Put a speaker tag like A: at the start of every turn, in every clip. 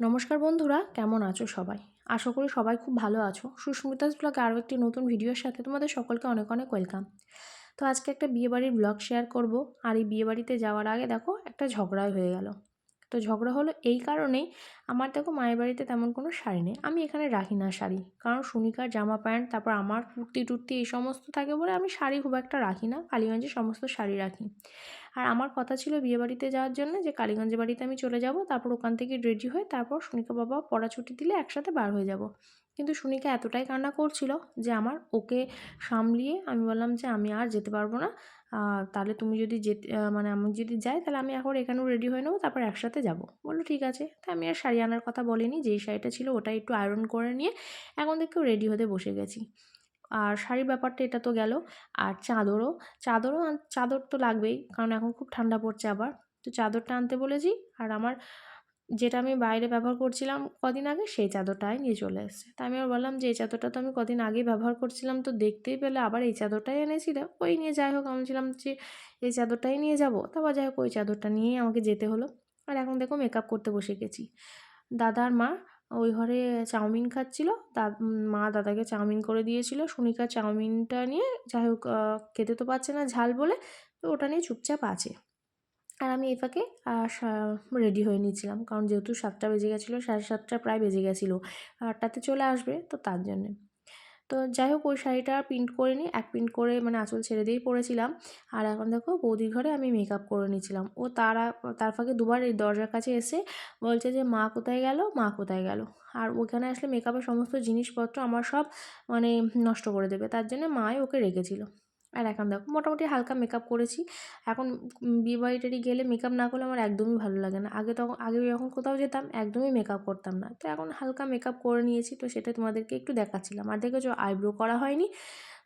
A: নমস্কার বন্ধুরা, কেমন আছো সবাই? আশা করি সবাই খুব ভালো আছো। সুস্মিতাস ব্লগে আরও একটি নতুন ভিডিওর সাথে তোমাদের সকলকে অনেক অনেক ওয়েলকাম। তো আজকে একটা বিয়েবাড়ির ব্লগ শেয়ার করব। আর এই বিয়েবাড়িতে যাওয়ার আগে দেখো, একটা ঝগড়াই হয়ে গেল। তো ঝগড়া হলো, এই কারণেই আমার দেখো মায়ের বাড়িতে তেমন কোনো শাড়ি নেই। আমি এখানে রাখি না শাড়ি। কারণ সুনিকার জামা প্যান্ট, তারপর আমার কুর্তি টুর্তি এই সমস্ত থাকে বলে আমি শাড়ি খুব একটা রাখি না। কালীগঞ্জে সমস্ত শাড়ি রাখি। আর আমার কথা ছিল বিয়ে বাড়িতে যাওয়ার জন্য যে কালীগঞ্জের বাড়িতে আমি চলে যাব, তারপর ওখান থেকে রেডি হয়ে তারপর সুনিকা বাবা পড়া ছুটি দিলে একসাথে বার হয়ে যাব। কিন্তু সুনিকা এতটাই কান্না করছিল যে আমার ওকে সামলিয়ে আমি বললাম যে আমি আর যেতে পারব না। তাহলে তুমি যদি যেতে মানে আমি যদি যাই তাহলে আমি এখন এখানেও রেডি হয়ে নেব, তারপর একসাথে যাব। বলল, ঠিক আছে। তাই আমি আর শাড়ি আনার কথা বলিনি, যেই শাড়িটা ছিল ওটা একটু আয়রন করে নিয়ে এখন দেখেও রেডি হতে বসে গেছি। আর শাড়ির ব্যাপারটা, এটা তো গেল। আর চাদরও চাদরও চাদর তো লাগবেই, কারণ এখন খুব ঠান্ডা পড়ছে আবার। তো চাদরটা আনতে বলেছি, আর আমার যেটা আমি বাইরে ব্যবহার করছিলাম কদিন আগে, সেই চাদরটাই নিয়ে চলে এসেছে। তা আমি আবার বললাম যে, এই চাদরটা তো আমি কদিন আগেই ব্যবহার করছিলাম, তো দেখতেই পেলে আবার এই চাদরটাই এনেছিলে ওই নিয়ে যাই হোক, আমি ছিলাম যে, এই চাদরটাই নিয়ে যাব। তারপর যাই হোক, ওই চাদরটা নিয়েই আমাকে যেতে হলো। আর এখন দেখো মেকআপ করতে বসে গেছি। দাদার মা ওই ঘরে চাউমিন খাচ্ছিলো। মা দাদাকে চাউমিন করে দিয়েছিল। সুনিকা চাউমিনটা নিয়ে যাই হোক খেতে তো পারছে না ঝাল বলে, তো ওটা নিয়ে চুপচাপ আছে। আর আমি এই ফাঁকে রেডি হয়ে নিয়েছিলাম। কারণ যেহেতু সাতটা বেজে গেছিল, সাড়ে সাতটা প্রায় বেজে গেছিল। আটটাতে চলে আসবে, তো তার জন্যে। তো যাই হোক, ওই শাড়িটা প্রিন্ট করে নিই এক প্রিন্ট করে মানে আঁচল ছেড়ে দিয়েই পরেছিলাম। আর এখন দেখো, বৌদির ঘরে আমি মেকআপ করে নিয়েছিলাম। ও তারা, তার ফাঁকে দুবার এই দরজার কাছে এসে বলছে যে, মা কোথায় গেল? মা কোথায় গেল? আর ওখানে আসলে মেকআপের সমস্ত জিনিসপত্র আমার সব মানে নষ্ট করে দেবে। তার জন্য মাই ওকে রেখেছিল। আর এখন দেখো, মোটামুটি হালকা মেকআপ করেছি। এখন বিয়ে বাড়ি টাড়ি গেলে মেকআপ না করলে আমার একদমই ভালো লাগে না। আগে তখন, আগে যখন কোথাও যেতাম, একদমই মেকআপ করতাম না। তো এখন হালকা মেকআপ করে নিয়েছি, তো সেটা তোমাদেরকে একটু দেখাচ্ছিলাম। আর দেখেছ আইব্রো করা হয়নি,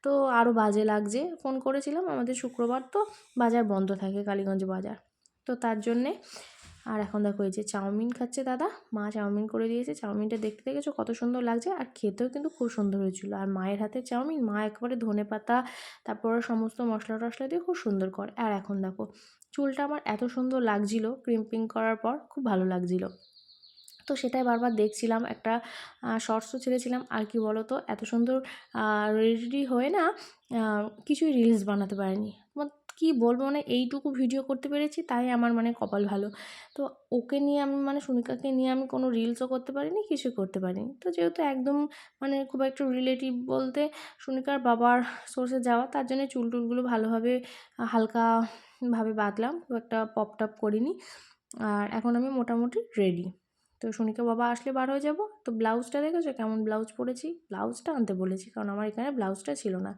A: তো আরও বাজে লাগছে। ফোন করেছিলাম, আমাদের শুক্রবার তো বাজার বন্ধ থাকে, কালীগঞ্জ বাজার। তো তার জন্যে আর এখন দেখো এই যে চাউমিন খাচ্ছে দাদা। মা চাউমিন করে দিয়েছে। চাউমিনটা দেখতে দেখেছ কত সুন্দর লাগছে আর খেতেও কিন্তু খুব সুন্দর হয়েছিল। আর মায়ের হাতে চাউমিন, মা একবারে ধনে পাতা, তারপর সমস্ত মশলা টশলা দিয়ে খুব সুন্দর করে। আর এখন দেখো চুলটা আমার এত সুন্দর লাগছিল ক্রিম্পিং করার পর, খুব ভালো লাগছিল। তো সেটাই বারবার দেখছিলাম, একটা শর্টসও ছেড়েছিলাম। আর কি বলো তো এত সুন্দর রেডি হয়ে না কিছুই রিলস বানাতে পারিনি। কি বলব? মানে এইটুকু ভিডিও করতে পেরেছি, তাই আমার মানে কপাল ভালো। তো ওকে নিয়ে আমি মানে সুনিকাকে নিয়ে আমি কোনো রিলসও করতে পারিনি কিছু করতে পারিনি। তো যেহেতু একদম মানে খুব একটু রিলেটিভ বলতে সুনিকার বাবার সোর্সে যাওয়া, তার জন্য চুল টুলগুলো ভালোভাবে হালকাভাবে বাঁধলাম, খুব একটা পপ টপ করিনি। আর এখন আমি মোটামুটি রেডি তো সুনিকা বাবা আসলে বার হয়ে যাব। তো ব্লাউজটা দেখেছ? কেমন ব্লাউজ পরেছি? ব্লাউজটা আনতে বলেছি, কারণ আমার এখানে ব্লাউজটা ছিল না।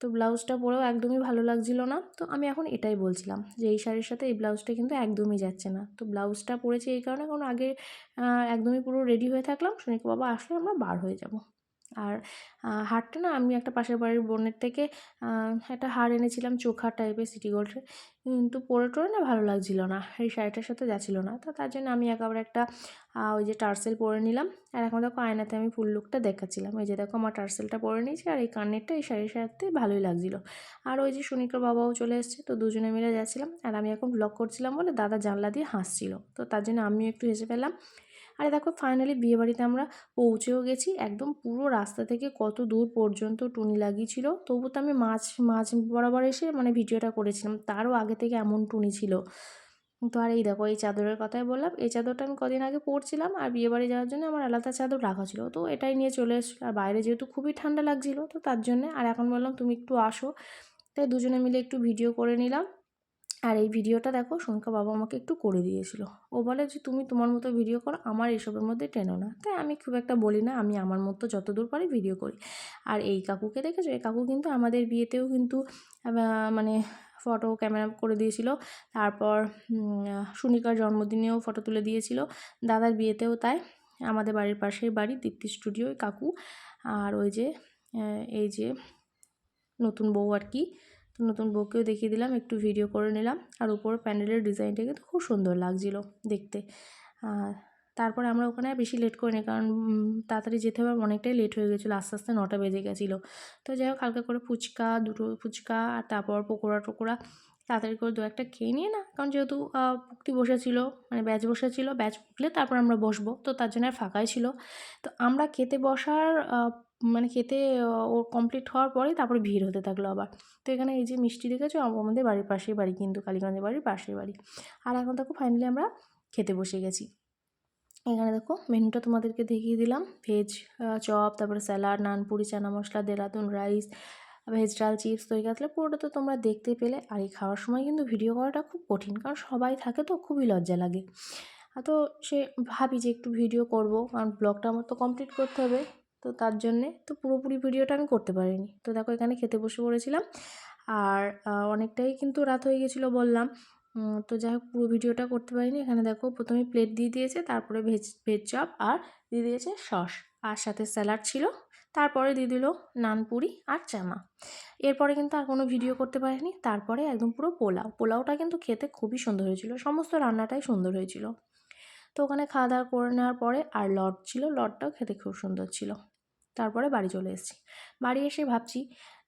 A: তো ব্লাউজটা পরেও একদমই ভালো লাগছিল না। তো আমি এখন এটাই বলছিলাম যে এই শাড়ির সাথে এই ব্লাউজটা কিন্তু একদমই যাচ্ছে না। তো ব্লাউজটা পরেছি এই কারণে কারণ আগে একদমই পুরো রেডি হয়ে থাকলাম। সুনিকা বাবা আসলে আমরা বার হয়ে যাব। আর হারটা না আমি একটা পাশের বাড়ির বোনের থেকে একটা হার এনেছিলাম চোখা টাইপের সিটি গোল্ডের কিন্তু পরে টরে না ভালো লাগছিল না, এই শাড়িটার সাথে যাচ্ছিল না। তো তার জন্য আমি একেবারে একটা ওই যে টার্সেল পরে নিলাম। আর এখন দেখো আয়নাতে আমি ফুল লুকটা দেখাচ্ছিলাম। এই যে দেখো আমার টার্সেলটা পরে নিয়েছি আর এই কানেরটা এই শাড়ির সাথে ভালোই লাগছিল। আর ওই যে সুনিকার বাবাও চলে এসছে, তো দুজনে মিলে যাচ্ছিলাম। আর আমি এখন ব্লগ করছিলাম বলে দাদা জানলা দিয়ে হাসছিল। তো তার জন্য আমিও একটু হেসে ফেললাম। আরে দেখো ফাইনালি বিয়েবাড়িতে আমরা পৌঁছেও গেছি। একদম পুরো রাস্তা থেকে কত দূর পর্যন্ত টুনি লাগিয়েছিল। তবু তো আমি মাছ মাছ বরাবর এসে মানে ভিডিওটা করেছিলাম। তারও আগে থেকে এমন টুনি ছিল। তো আর এই দেখো, এই চাদরের কথাই বললাম। এই চাদরটা আমি কদিন আগে পরছিলাম আর বিয়েবাড়ি যাওয়ার জন্য আমার আলাদা চাদর রাখা ছিল। তো এটাই নিয়ে চলে এসেছিল। আর বাইরে যেহেতু খুবই ঠান্ডা লাগছিল, তো তার জন্যে আর এখন বললাম তুমি একটু আসো। তাই দুজনে মিলে একটু ভিডিও করে নিলাম। আর এই ভিডিওটা দেখো সোনকা বাবা আমাকে একটু করে দিয়েছিল। ও বলে যে, তুমি তোমার মতো ভিডিও করো, আমার এইসবের মধ্যে টেনো না। তাই আমি খুব একটা বলি না, আমি আমার মতো যতদূর পারি ভিডিও করি। আর এই কাকুকে দেখেছ? এই কাকু কিন্তু আমাদের বিয়েতেও কিন্তু মানে ফটো ক্যামেরা করে দিয়েছিল। তারপর সুনিকার জন্মদিনেও ফটো তুলে দিয়েছিল। দাদার বিয়েতেও তাই। আমাদের বাড়ির পাশের বাড়ি, দীপ্তি স্টুডিও কাকু। আর ওই যে এই যে নতুন বউ আর কি তো নতুন বউকেও দেখিয়ে দিলাম, একটু ভিডিও করে নিলাম। আর উপর প্যান্ডেলের ডিজাইনটা কিন্তু খুব সুন্দর লাগছিল দেখতে। তারপরে আমরা ওখানে বেশি লেট করিনি কারণ তাড়াতাড়ি যেতে হবে, অনেকটাই লেট হয়ে গেছিল, আস্তে আস্তে নটা বেজে গেছিল। তো যাই হোক, হালকা করে ফুচকা, দুটো ফুচকা আর তারপর পকোড়া টকোড়া তাড়াতাড়ি করে দু একটা খেয়ে নিয়ে না, কারণ যেহেতু পুক্তি বসেছিল মানে ব্যাচ বসেছিল ব্যাচ পুকলে তারপর আমরা বসবো। তো তার জন্য ফাঁকাই ছিল। তো আমরা খেতে বসার মানে খেতে, ও কমপ্লিট হওয়ার পরে তারপরে ভিড় হতে থাকল আবার। তো এখানে এই যে মিষ্টি দেখেছ আমাদের বাড়ির পাশেই বাড়ি কিন্তু কালীগঞ্জের বাড়ির পাশেই বাড়ি। আর এখন দেখো ফাইনালি আমরা খেতে বসে গেছি। এখানে দেখো মেনুটা তোমাদেরকে দেখিয়ে দিলাম। ভেজ চপ, তারপরে salad naan, puri, chana masala, Dehradun rice veg ডাল চিপস দই, কাতলা, পুরোটা তো তোমরা দেখতে পেলে। আর এই খাওয়ার সময় কিন্তু ভিডিও করাটা খুব কঠিন, কারণ সবাই থাকে তো, খুবই লজ্জা লাগে। তো সে ভাবি যে একটু ভিডিও করব, কারণ ব্লগটা আমার তো কমপ্লিট করতে হবে। তো তার জন্যে তো পুরোপুরি ভিডিওটা আমি করতে পারিনি। তো দেখো এখানে খেতে বসে পড়েছিলাম। আর অনেকটাই কিন্তু রাত হয়ে গেছিল বললাম। তো যাই হোক পুরো ভিডিওটা করতে পারিনি। এখানে দেখো প্রথমে প্লেট দিয়ে দিয়েছে, তারপরে ভেজ ভেজ চপ আর দিয়ে দিয়েছে সস। আর সাথে স্যালাড ছিল, তারপরে দিয়ে দিল নানপুরি আর চানা। এরপরে কিন্তু আর কোনো ভিডিও করতে পারিনি। তারপরে একদম পুরো পোলাও। পোলাওটা কিন্তু খেতে খুবই সুন্দর হয়েছিল। সমস্ত রান্নাটাই সুন্দর হয়েছিল। তো ওখানে খাওয়া দাওয়া করে নেওয়ার পরে আর লড ছিল, লটটাও খেতে খুব সুন্দর ছিল। তারপরে বাড়ি চলে এসেছি। বাড়ি এসে ভাবছি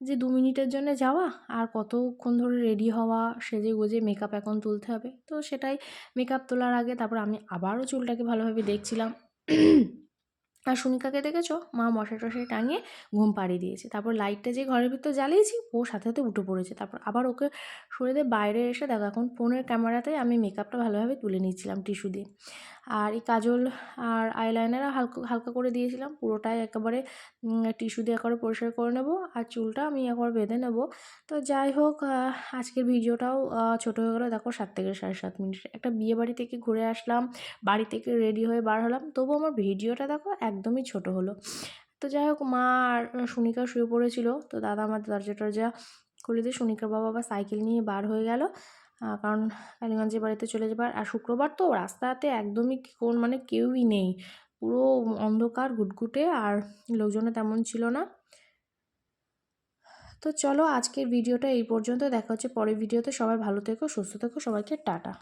A: যে দু মিনিটের জন্য যাওয়া আর কতক্ষণ ধরে রেডি হওয়া, সেজে গুজে মেকআপ এখন তুলতে হবে। তো সেটাই মেকআপ তোলার আগে তারপর আমি আবারও চুলটাকে ভালোভাবে দেখছিলাম। আর সুনিকাকে দেখেছ? মা মশাই টশাই টাঙিয়ে ঘুম পাড়িয়ে দিয়েছে। তারপর লাইটটা যে ঘরের ভিতর জ্বালিয়েছি, ও সাথে সাথে উঠে পড়েছে। তারপর আবার ওকে সরে দিয়ে বাইরে এসে দেখো, এখন ফোনের ক্যামেরাতে আমি মেকআপটা ভালোভাবে তুলে নিচ্ছিলাম টিস্যু দিয়ে। আর এই কাজল আর আইলাইনারও হালকা হালকা করে দিয়েছিলাম। পুরোটাই একেবারে টিস্যু দিয়ে একবারে পরিষ্কার করে নেব। আর চুলটা আমি একবার বেঁধে নেব। তো যাই হোক আজকের ভিডিওটাও ছোটো হয়ে গেলো। দেখো, সাত থেকে সাড়ে সাত মিনিট। একটা বিয়ে বাড়ি থেকে ঘুরে আসলাম, বাড়ি থেকে রেডি হয়ে বার হলাম। তবু আমার ভিডিওটা দেখো, একদমই ছোট হলো। তো যাই হোক, মা আর সুনিকা শুয়ে পড়েছিল। তো দাদা, আমার দরজা টরজা খুলে দিয়ে সুনিকার বাবা আবার সাইকেল নিয়ে বার হয়ে গেল। কারণ কালীগঞ্জের বাড়িতে চলে যাবার, আর শুক্রবার তো রাস্তাতে একদমই কোন মানে কেউই নেই। পুরো অন্ধকার, ঘুটঘুটে, আর লোকজনও তেমন ছিল না। তো চলো আজকের ভিডিওটা এই পর্যন্ত, দেখা হচ্ছে পরের ভিডিওতে। সবাই ভালো থেকো, সুস্থ থেকো, সবাইকে টাটা।